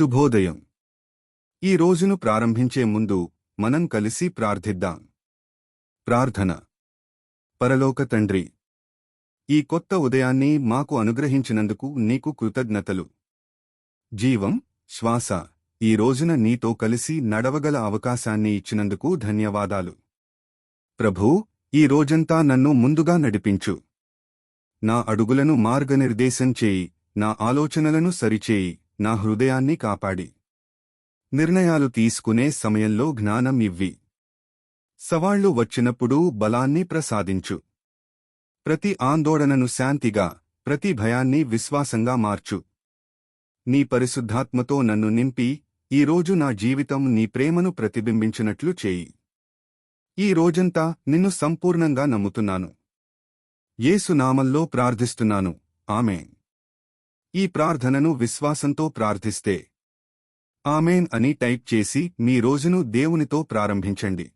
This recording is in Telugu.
శుభోదయం. ఈ రోజును ప్రారంభించే ముందు మనం కలిసి ప్రార్థిద్దాం. ప్రార్థన. పరలోక తండ్రి ఈ కొత్త ఉదయాన్ని మాకు అనుగ్రహించినందుకు నీకు కృతజ్ఞతలు. జీవం శ్వాస ఈ రోజున నీతో కలిసి నడవగల అవకాశాన్ని ఇచ్చినందుకు ధన్యవాదాలు. ప్రభూ ఈ రోజంతా నన్ను ముందుగా నడిపించు. నా అడుగులను మార్గనిర్దేశం చేయి నా ఆలోచనలను సరిచేయి. నా హృదయాన్ని కాపాడి. నిర్ణయాలు తీసుకునే సమయంలో జ్ఞానం ఇవ్వి. సవాళ్ళు వచ్చినప్పుడు బలాన్ని ప్రసాదించు. ప్రతి ఆందోళనను శాంతిగా ప్రతి భయాన్ని విశ్వాసంగా మార్చు. నీ పరిశుద్ధాత్మతో నన్ను నింపి ఈ రోజు నా జీవితం నీ ప్రేమను ప్రతిబింబించినట్లు చేయి. ఈ రోజంతా నిన్ను సంపూర్ణంగా నమ్ముతున్నాను. ఏసునామంలో ప్రార్థిస్తున్నాను. ఆమెన్. ఈ ప్రార్థనను విశ్వాసంతో ప్రార్థిస్తే. ఆమెన్ అని టైప్ చేసి మీ రోజును దేవునితో ప్రారంభించండి.